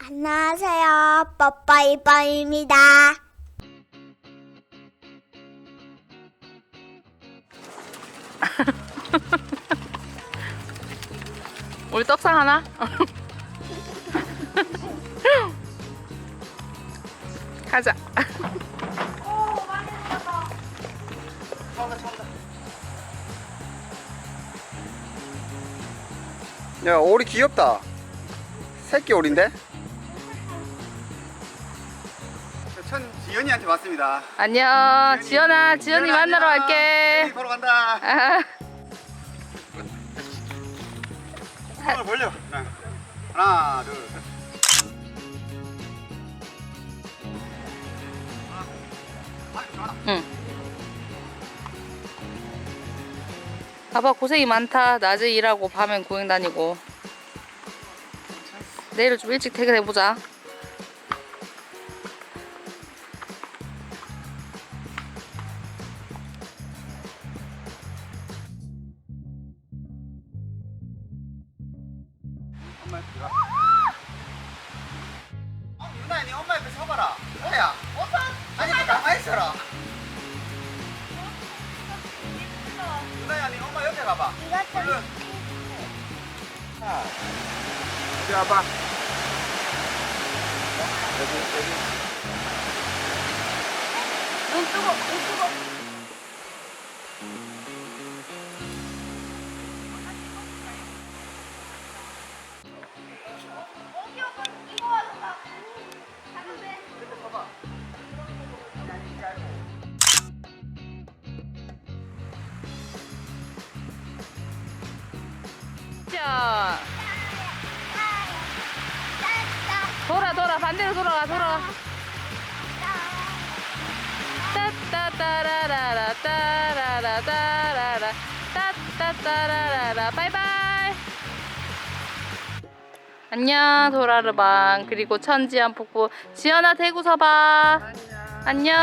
안녕하세요. 뽀뽀이뽀입니다. 우리 떡상 하나? 가자. 야 오리 귀엽다 새끼 오리인데 천 지연이한테 왔습니다 안녕, 지연아. 지연이 만나러 갈게. 보러 간다 아, 콩을 벌려 하나, 하나 둘 셋 응. 봐봐, 고생이 많다. 낮에 일하고 밤엔 구행 다니고. 내일 좀 일찍 퇴근해 보자. 엄마 옆에 가 어, 누나야 니 엄마 옆에 서봐라. 뭐야? 아니 너 가만히 있어라. 누나야 니 엄마 옆에 가봐. 얼른. 자, 이리 와봐. 여기 여기. 눈 뜨고, 눈 뜨고. 자, 돌아, 돌아. 반대로 돌아가, 돌아가. 따따따라라라 따라라 따라라 따따따라라라 바이바이 안녕 도라르방. 그리고 천지연 폭포. 지연아 대구 서봐. 안녕